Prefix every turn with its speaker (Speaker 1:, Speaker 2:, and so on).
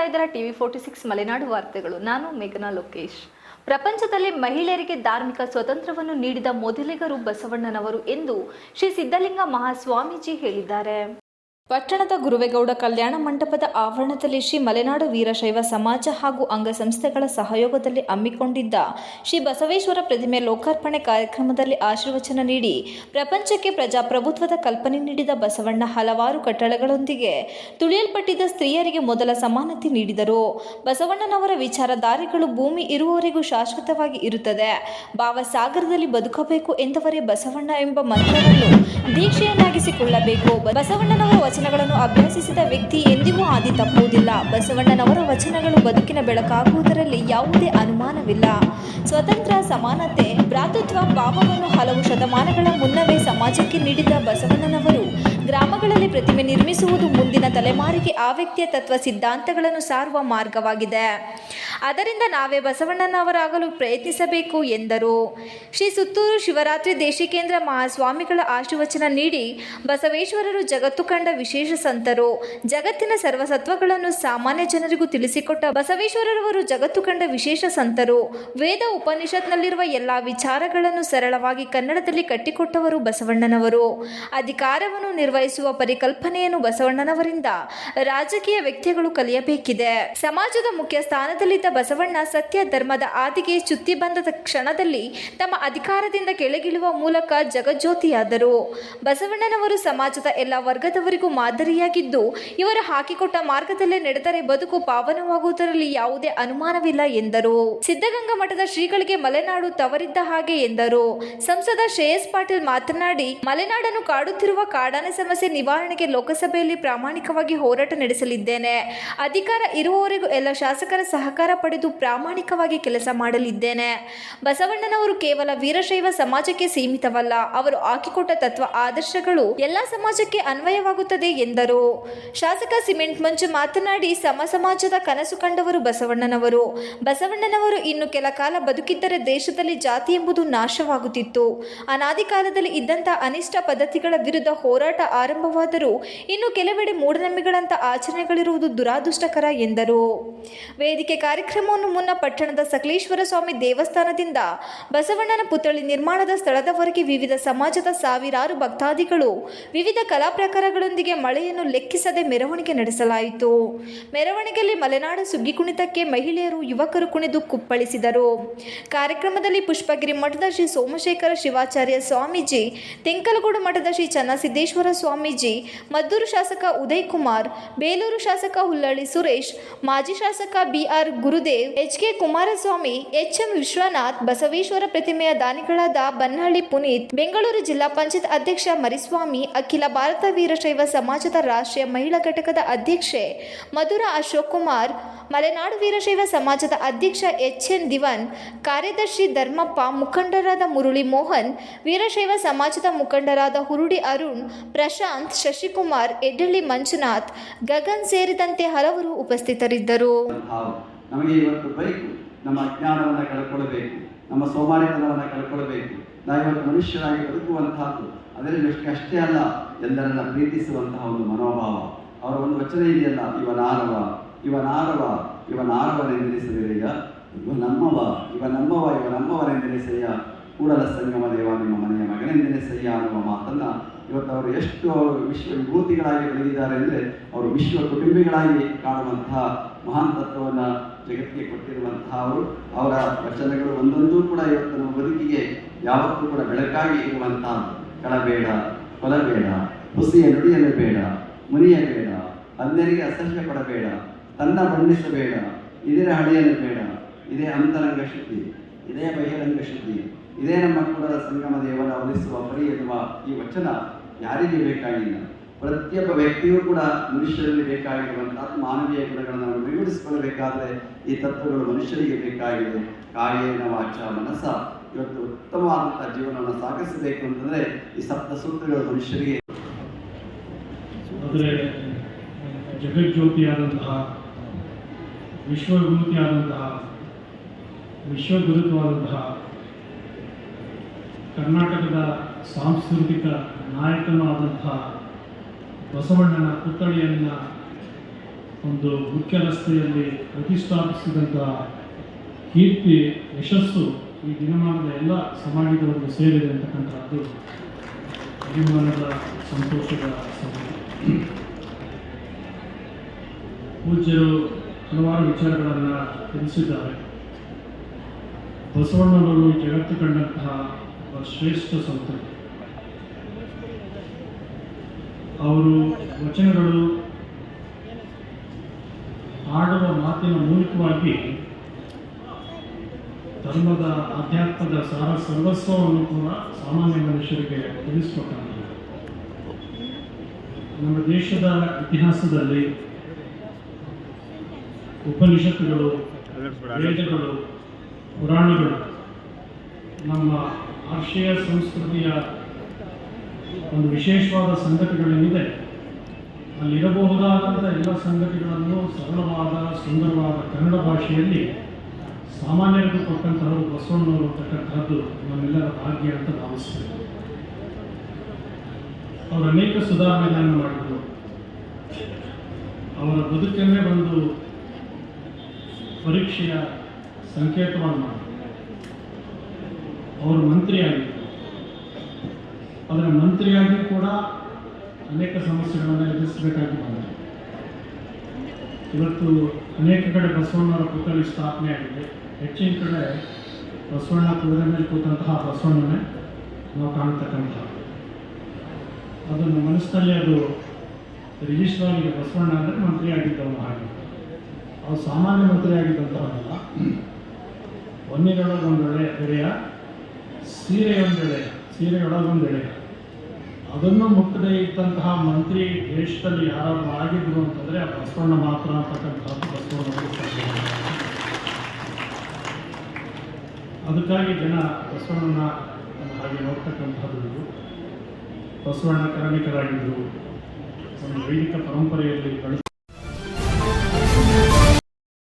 Speaker 1: ನೋಡ್ತಾ ಇದ್ದೀರಾ? TV forty six Malenadu ವಾರ್ತೆಗಳು. ನಾನು ಮೇಘನಾ ಲೋಕೇಶ್. ಪ್ರಪಂಚದಲ್ಲಿ ಮಹಿಳೆಯರಿಗೆ ಧಾರ್ಮಿಕ ಸ್ವತಂತ್ರವನ್ನು ನೀಡಿದ ಮೊದಲಿಗರು ಬಸವಣ್ಣನವರು ಎಂದು ಶ್ರೀ ಸಿದ್ಧಲಿಂಗ ಮಹಾಸ್ವಾಮೀಜಿ ಹೇಳಿದ್ದಾರೆ. ಪಟ್ಟಣದ ಗುರುವೇಗೌಡ ಕಲ್ಯಾಣ ಮಂಟಪದ ಆವರಣದಲ್ಲಿ ಶ್ರೀ ಮಲೆನಾಡು ವೀರಶೈವ ಸಮಾಜ ಹಾಗೂ ಅಂಗಸಂಸ್ಥೆಗಳ ಸಹಯೋಗದಲ್ಲಿ ಹಮ್ಮಿಕೊಂಡಿದ್ದ ಶ್ರೀ ಬಸವೇಶ್ವರ ಪ್ರತಿಮೆ ಲೋಕಾರ್ಪಣೆ ಕಾರ್ಯಕ್ರಮದಲ್ಲಿ ಆಶೀರ್ವಚನ ನೀಡಿ ಪ್ರಪಂಚಕ್ಕೆ ಪ್ರಜಾಪ್ರಭುತ್ವದ ಕಲ್ಪನೆ ನೀಡಿದ ಬಸವಣ್ಣ ಹಲವಾರು ಕಟ್ಟಳೆಗಳೊಂದಿಗೆ ತುಳಿಯಲ್ಪಟ್ಟಿದ್ದ ಸ್ತ್ರೀಯರಿಗೆ ಮೊದಲ ಸಮಾನತೆ ನೀಡಿದರು. ಬಸವಣ್ಣನವರ ವಿಚಾರಧಾರೆಗಳು ಭೂಮಿ ಇರುವವರೆಗೂ ಶಾಶ್ವತವಾಗಿ ಇರುತ್ತದೆ. ಭಾವಸಾಗರದಲ್ಲಿ ಬದುಕಬೇಕು ಎಂದವರೇ ಬಸವಣ್ಣ ಎಂಬ ಮಂತ್ರವನ್ನು ದೀಕ್ಷೆಯನ್ನಾಗಿಸಿಕೊಳ್ಳಬೇಕು. ಬಸವಣ್ಣನವರ ವಚನಗಳನ್ನು ಅಭ್ಯಸಿಸಿದ ವ್ಯಕ್ತಿ ಎಂದಿಗೂ ಆದಿ ತಪ್ಪುವುದಿಲ್ಲ. ಬಸವಣ್ಣನವರ ವಚನಗಳು ಬದುಕಿನ ಬೆಳಕಾಗುವುದರಲ್ಲಿ ಯಾವುದೇ ಅನುಮಾನವಿಲ್ಲ. ಸ್ವತಂತ್ರ, ಸಮಾನತೆ, ಭ್ರಾತೃತ್ವ, ಭಾವವನ್ನು ಹಲವು ಶತಮಾನಗಳ ಮುನ್ನವೇ ಸಮಾಜಕ್ಕೆ ನೀಡಿದ ಬಸವಣ್ಣನವರು ಗ್ರಾಮಗಳಲ್ಲಿ ಪ್ರತಿಮೆ ನಿರ್ಮಿಸುವುದು ಮುಂದಿನ ತಲೆಮಾರಿಗೆ ಆ ವ್ಯಕ್ತಿಯ ತತ್ವ ಸಿದ್ಧಾಂತಗಳನ್ನು ಸಾರುವ ಮಾರ್ಗವಾಗಿದೆ. ಅದರಿಂದ ನಾವೇ ಬಸವಣ್ಣನವರಾಗಲು ಪ್ರಯತ್ನಿಸಬೇಕು ಎಂದರು. ಶ್ರೀ ಸುತ್ತೂರು ಶಿವರಾತ್ರಿ ದೇಶಿಕೇಂದ್ರ ಮಹಾಸ್ವಾಮಿಗಳ ಆಶೀರ್ವಚನ ನೀಡಿ ಬಸವೇಶ್ವರರು ಜಗತ್ತು ಕಂಡ ವಿಶೇಷ ಸಂತರು. ಜಗತ್ತಿನ ಸರ್ವಸತ್ವಗಳನ್ನು ಸಾಮಾನ್ಯ ಜನರಿಗೂ ತಿಳಿಸಿಕೊಟ್ಟ ಬಸವೇಶ್ವರರವರು ಜಗತ್ತು ಕಂಡ ವಿಶೇಷ ಸಂತರು. ವೇದ ಉಪನಿಷತ್ನಲ್ಲಿರುವ ಎಲ್ಲ ವಿಚಾರಗಳನ್ನು ಸರಳವಾಗಿ ಕನ್ನಡದಲ್ಲಿ ಕಟ್ಟಿಕೊಟ್ಟವರು ಬಸವಣ್ಣನವರು. ಅಧಿಕಾರವನ್ನು ನಿರ್ವಹಿಸುವ ಪರಿಕಲ್ಪನೆಯನ್ನು ಬಸವಣ್ಣನವರಿಂದ ರಾಜಕೀಯ ವ್ಯಕ್ತಿಗಳು ಕಲಿಯಬೇಕಿದೆ. ಸಮಾಜದ ಮುಖ್ಯ ಸ್ಥಾನದಲ್ಲಿದ್ದ ಬಸವಣ್ಣ ಸತ್ಯ ಧರ್ಮದ ಆದಿಗೆ ಚ್ಯುತಿ ಬಂದ ಕ್ಷಣದಲ್ಲಿ ತಮ್ಮ ಅಧಿಕಾರದಿಂದ ಕೆಳಗಿಳುವ ಮೂಲಕ ಜಗಜ್ಯೋತಿಯಾದರು. ಬಸವಣ್ಣನವರು ಸಮಾಜದ ಎಲ್ಲ ವರ್ಗದವರಿಗೂ ಮಾದರಿಯಾಗಿದ್ದು, ಇವರು ಹಾಕಿಕೊಟ್ಟ ಮಾರ್ಗದಲ್ಲೇ ನಡೆದರೆ ಬದುಕು ಪಾವನವಾಗುವುದರಲ್ಲಿ ಯಾವುದೇ ಅನುಮಾನವಿಲ್ಲ ಎಂದರು. ಸಿದ್ಧಗಂಗಾ ಮಠದ ಶ್ರೀಗಳಿಗೆ ಮಲೆನಾಡು ತವರಿದ್ದ ಹಾಗೆ ಎಂದರು. ಸಂಸದ ಶ್ರೇಯಸ್ ಪಾಟೀಲ್ ಮಾತನಾಡಿ, ಮಲೆನಾಡನ್ನು ಕಾಡುತ್ತಿರುವ ಕಾಡಾನೆ ಸಮಸ್ಯೆ ನಿವಾರಣೆಗೆ ಲೋಕಸಭೆಯಲ್ಲಿ ಪ್ರಾಮಾಣಿಕವಾಗಿ ಹೋರಾಟ ನಡೆಸಲಿದ್ದೇನೆ. ಅಧಿಕಾರ ಇರುವವರೆಗೂ ಎಲ್ಲ ಶಾಸಕರ ಸಹಕಾರ ಪಡೆದು ಪ್ರಾಮಾಣಿಕವಾಗಿ ಕೆಲಸ ಮಾಡಲಿದ್ದೇನೆ. ಬಸವಣ್ಣನವರು ಕೇವಲ ವೀರಶೈವ ಸಮಾಜಕ್ಕೆ ಸೀಮಿತವಲ್ಲ, ಅವರು ಹಾಕಿಕೊಟ್ಟ ತತ್ವ ಆದರ್ಶಗಳು ಎಲ್ಲ ಸಮಾಜಕ್ಕೆ ಅನ್ವಯವಾಗುತ್ತದೆ ಎಂದರು. ಶಾಸಕ ಸಿಮೆಂಟ್ ಮಂಜು ಮಾತನಾಡಿ, ಸಮ ಸಮಾಜದ ಕನಸು ಕಂಡವರು ಬಸವಣ್ಣನವರು. ಬಸವಣ್ಣನವರು ಇನ್ನು ಕೆಲ ಕಾಲ ಬದುಕಿದ್ದರೆ ದೇಶದಲ್ಲಿ ಜಾತಿ ಎಂಬುದು ನಾಶವಾಗುತ್ತಿತ್ತು. ಅನಾದಿ ಕಾಲದಲ್ಲಿ ಇದ್ದಂಥ ಅನಿಷ್ಟ ಪದ್ಧತಿಗಳ ವಿರುದ್ಧ ಹೋರಾಟ ಆರಂಭವಾದರೂ ಇನ್ನು ಕೆಲವೆಡೆ ಮೂಢನಂಬಿಕೆಗಳಂಥ ಆಚರಣೆಗಳಿರುವುದು ದುರಾದೃಷ್ಟಕರ ಎಂದರು. ವೇದಿಕೆ ಕಾರ್ಯಕ್ರಮವನ್ನು ಮುನ್ನ ಪಟ್ಟಣದ ಸಕಲೇಶ್ವರ ಸ್ವಾಮಿ ದೇವಸ್ಥಾನದಿಂದ ಬಸವಣ್ಣನ ಪುತ್ಥಳಿ ನಿರ್ಮಾಣದ ಸ್ಥಳದವರೆಗೆ ವಿವಿಧ ಸಮಾಜದ ಸಾವಿರಾರು ಭಕ್ತಾದಿಗಳು ವಿವಿಧ ಕಲಾ ಪ್ರಕಾರಗಳೊಂದಿಗೆ ಮಳೆಯನ್ನು ಲೆಕ್ಕಿಸದೆ ಮೆರವಣಿಗೆ ನಡೆಸಲಾಯಿತು. ಮೆರವಣಿಗೆಯಲ್ಲಿ ಮಲೆನಾಡು ಸುಗ್ಗಿ ಕುಣಿತಕ್ಕೆ ಮಹಿಳೆಯರು, ಯುವಕರು ಕುಣಿದು ಕುಪ್ಪಳಿಸಿದರು. ಕಾರ್ಯಕ್ರಮದಲ್ಲಿ ಪುಷ್ಪಗಿರಿ ಮಠದ ಶ್ರೀ ಸೋಮಶೇಖರ ಶಿವಾಚಾರ್ಯ ಸ್ವಾಮೀಜಿ, ತೆಂಕಲಗೂಡು ಮಠದ ಶ್ರೀ ಚನ್ನಸಿದ್ದೇಶ್ವರ ಸ್ವಾಮೀಜಿ, ಮದ್ದೂರು ಶಾಸಕ ಉದಯ್ ಕುಮಾರ್ ಬೇಲೂರು ಶಾಸಕ ಹುಲ್ಲಳ್ಳಿ ಸುರೇಶ್, ಮಾಜಿ ಶಾಸಕ B R Gurudev, H K Kumaraswamy H M Vishwanath, Basaveshwara ಪ್ರತಿಮೆಯ ದಾನಿಗಳಾದ ಬನ್ನಹಳ್ಳಿ ಪುನೀತ್, ಬೆಂಗಳೂರು ಜಿಲ್ಲಾ ಪಂಚಾಯತ್ ಅಧ್ಯಕ್ಷ ಮರಿಸ್ವಾಮಿ, ಅಖಿಲ ಭಾರತ ವೀರಶೈವ ಸಮಾಜದ ರಾಷ್ಟ್ರೀಯ ಮಹಿಳಾ ಘಟಕದ ಅಧ್ಯಕ್ಷೆ ಮಧುರ ಅಶೋಕ್ ಕುಮಾರ್ ಮಲೆನಾಡು ವೀರಶೈವ ಸಮಾಜದ ಅಧ್ಯಕ್ಷ ಎಚ್ ಎನ್ ದಿವನ್, ಕಾರ್ಯದರ್ಶಿ ಧರ್ಮಪ್ಪ, ಮುಖಂಡರಾದ ಮುರುಳಿ ಮೋಹನ್, ವೀರಶೈವ ಸಮಾಜದ ಮುಖಂಡರಾದ ಹುರುಡಿ ಅರುಣ್, ಪ್ರಶಾಂತ್ ಶಶಿಕುಮಾರ್ ಎಡ್ಡಳ್ಳಿ ಮಂಜುನಾಥ್, ಗಗನ್ ಸೇರಿದಂತೆ ಹಲವರು ಉಪಸ್ಥಿತರಿದ್ದರು.
Speaker 2: ನಮಗೆ ಇವತ್ತು ನಮ್ಮ ಅಜ್ಞಾನವನ್ನು ಕಳ್ಕೊಳ್ಬೇಕು. ನಮ್ಮ ಸೋಮಾರಿತನವನ್ನು ಮನುಷ್ಯರಾಗಿ ಬದುಕುವಂತಹದ್ದು, ಅದರಲ್ಲಿ ಅಷ್ಟೇ ಅಲ್ಲ. ಎಲ್ಲರನ್ನ ಪ್ರೀತಿಸುವಂತಹ ಒಂದು ಮನೋಭಾವ. ಅವರ ಒಂದು ವಚನ ಇದೆಯಲ್ಲ ಇವನಾರವ ಇವನಾರವ ಇವನಾರವನೆಂದೆನಿಸದಿರೆಯ ಇವ ನಮ್ಮವ ಇವ ನಮ್ಮವ ಇವ ನಮ್ಮವನೆಂದೆನಿಸಯ್ಯ ಕೂಡಲ ಸಂಗಮ ದೇವ, ನಿಮ್ಮ ಮನೆಯ ಮಗನೆಂದೆನಿಸಯ್ಯ ಅನ್ನುವ ಮಾತನ್ನ ಇವತ್ತು ಅವರು ಎಷ್ಟು ವಿಶ್ವ ವಿಭೂತಿಗಳಾಗಿ ಬೆಳೆದಿದ್ದಾರೆ ಅಂದರೆ ಅವರು ವಿಶ್ವ ಕುಟುಂಬಿಗಳಾಗಿ ಕಾಣುವಂತಹ ಮಹಾನ್ ತತ್ವವನ್ನು ಜಗತ್ತಿಗೆ ಕೊಟ್ಟಿರುವಂತಹ ಅವರು, ಅವರ ವಚನಗಳು ಒಂದೊಂದೂ ಕೂಡ ಇವತ್ತು ನಮ್ಮ ಬದುಕಿಗೆ ಯಾವತ್ತೂ ಕೂಡ ಬೆಳಕಾಗಿ ಇರುವಂತಹ ಕಳಬೇಡ, ಕೊಲಬೇಡ, ಹುಸಿಯ ನುಡಿಯಲು ಬೇಡ, ಮುನಿಯಬೇಡ ಅಂದರಿಗೆ ಅಸಹ್ಯ ಪಡಬೇಡ ತನ್ನ ಬಣ್ಣಿಸಬೇಡ ಇದರ ಹಳೆಯನ್ನು ಬೇಡ, ಇದೇ ಅಂತರಂಗ ಶುದ್ಧಿ ಇದೇ ಬಹಿರಂಗ ಶುದ್ಧಿ ಇದೇ ನಮ್ಮ ಕೂಡದ ಸಂಗಮ ದೇವರ ಒಲಿಸುವ ಪರಿ ಎನ್ನುವ ಈ ವಚನ ಯಾರಿಗೆ ಬೇಕಾಗಿಲ್ಲ. ಪ್ರತಿಯೊಬ್ಬ ವ್ಯಕ್ತಿಯೂ ಕೂಡ ಮನುಷ್ಯರಲ್ಲಿ ಬೇಕಾಗಿರುವಂತಹ ಮಾನವೀಯ ಗುಣಗಳನ್ನು ನಾವು ವಿಂಗಡಿಸಿಕೊಳ್ಳಬೇಕಾದ್ರೆ ಈ ತತ್ವಗಳು ಮನುಷ್ಯರಿಗೆ ಬೇಕಾಗಿದೆ. ಕಾಯೇನ ವಾಚ ಮನಸ್ಸ ಇವತ್ತು ಉತ್ತಮವಾದಂತಹ ಜೀವನವನ್ನು ಸಾಗಿಸಬೇಕು ಅಂತಂದ್ರೆ ಈ ಸಪ್ತ ಸೂತ್ರಗಳು ಮನುಷ್ಯರಿಗೆ.
Speaker 3: ಜಗಜ್ಯೋತಿಯಾದಂತಹ ವಿಶ್ವವಿಭೂತಿಯಾದಂತಹ ವಿಶ್ವಗುರುತವಾದಂತಹ ಕರ್ನಾಟಕದ ಸಾಂಸ್ಕೃತಿಕ ನಾಯಕನೂ ಆದಂತಹ ಬಸವಣ್ಣನ ಪುತ್ಥಳಿಯನ್ನು ಒಂದು ಮುಖ್ಯ ರಸ್ತೆಯಲ್ಲಿ ಪ್ರತಿಷ್ಠಾಪಿಸಿದಂತಹ ಕೀರ್ತಿ, ಯಶಸ್ಸು ಈ ದಿನಮಾನದ ಎಲ್ಲ ಸಮಾಜದವರೆಗೂ ಸೇರಿದೆ ಅಂತಕ್ಕಂಥದ್ದು ಅಭಿಮಾನದ ಸಂತೋಷದ ಸಮಯ ಪೂಜ್ಯರು ಹಲವಾರು ವಿಚಾರಗಳನ್ನ ತಿಳಿಸಿದ್ದಾರೆ. ಬಸವಣ್ಣನವರು ಜಗತ್ತು ಕಂಡಂತಹ ಒಬ್ಬ ಶ್ರೇಷ್ಠ ಸಂತರು ಅವರು ವಚನಗಳು ಆಡುವ ಮಾತಿನ ಮೂಲಕವಾಗಿ ಧರ್ಮದ ಆಧ್ಯಾತ್ಮದ ಸಾರ ಸರ್ವಸ್ವವನ್ನು ಕೂಡ ಸಾಮಾನ್ಯ ಮನುಷ್ಯರಿಗೆ ತಿಳಿಸ್ಕೊಟ್ಟಿದ್ದಾರೆ. ನಮ್ಮ ದೇಶದ ಇತಿಹಾಸದಲ್ಲಿ ಉಪನಿಷತ್ತುಗಳು ವೇದಗಳು ಪುರಾಣಗಳು ನಮ್ಮ ಭಾಷೆಯ ಸಂಸ್ಕೃತಿಯ ಒಂದು ವಿಶೇಷವಾದ ಸಂಗತಿಗಳೇನಿದೆ ಅಲ್ಲಿರಬಹುದಾದಂಥ ಎಲ್ಲ ಸಂಗತಿಗಳನ್ನು ಸರಳವಾದ ಸುಂದರವಾದ ಕನ್ನಡ ಭಾಷೆಯಲ್ಲಿ ಸಾಮಾನ್ಯರಿಗೂ ಕೊಟ್ಟಂತಹವರು ಬಸವಣ್ಣವರು ಅಂತಕ್ಕಂಥದ್ದು ನಮ್ಮೆಲ್ಲರ ಭಾಗ್ಯ ಅಂತ ಭಾವಿಸ್ತೇವೆ. ಅವರು ಅನೇಕ ಸುಧಾರಣೆಗಳನ್ನು ಮಾಡಿದರು. ಅವರ ಬದುಕನ್ನೇ ಒಂದು ಪರೀಕ್ಷೆಯ ಸಂಕೇತವನ್ನು ಮಾಡಿದರು ಅವರು ಮಂತ್ರಿಯಾಗಿದ್ದರು ಅದರ ಮಂತ್ರಿಯಾಗಿ ಕೂಡ ಅನೇಕ ಸಮಸ್ಯೆಗಳನ್ನು ಎದುರಿಸಬೇಕಾಗಿ ಬಂದರು ಇವತ್ತು ಅನೇಕ ಕಡೆ ಬಸವಣ್ಣವರ ಪುತ್ಥಳಿ ಸ್ಥಾಪನೆ ಆಗಿದೆ. ಹೆಚ್ಚಿನ ಕಡೆ ಬಸವಣ್ಣ ಕುದುರೆ ಮೇಲೆ ಕೂತಂತಹ ಬಸವಣ್ಣನೇ ನಾವು ಕಾಣ್ತಕ್ಕಂಥ ಅದನ್ನು ಮನಸ್ಸಿನಲ್ಲಿ ಅದು ರಿಜಿಸ್ಟರ್ ಆಗಿದೆ ಬಸವಣ್ಣ ಅಂದರೆ ಮಂತ್ರಿ ಆಗಿದ್ದವನು ಹಾಗೆ. ಅವ್ರು ಸಾಮಾನ್ಯ ಮಂತ್ರಿ ಒಂದಿನೊಳಗೊಂದು ಎಳೆ ಎಳೆಯ ಸೀರೆಯೊಂದೆಳೆ ಎಳೆಯ ಸೀರೆಯೊಳಗೊಂದು ಎಳೆಯ ಅದನ್ನು ಮುಟ್ಟದೇ ಇದ್ದಂತಹ ಮಂತ್ರಿ ದೇಶದಲ್ಲಿ ಯಾರಾದರೂ ಆಗಿದ್ರು ಅಂತಂದರೆ ಆ ಬಸವಣ್ಣ ಮಾತ್ರ ಅಂತಕ್ಕಂಥದ್ದು ಬಸವಣ್ಣ. ಅದಕ್ಕಾಗಿ ಜನ ಬಸವಣ್ಣನ ಹಾಗೆ ನೋಡ್ತಕ್ಕಂಥದ್ದು. ಬಸವಣ್ಣ ಕಾರ್ಮಿಕರಾಗಿದ್ದರು ಒಂದು ವೈದಿಕ ಪರಂಪರೆಯಲ್ಲಿ ಬೆಳೆದ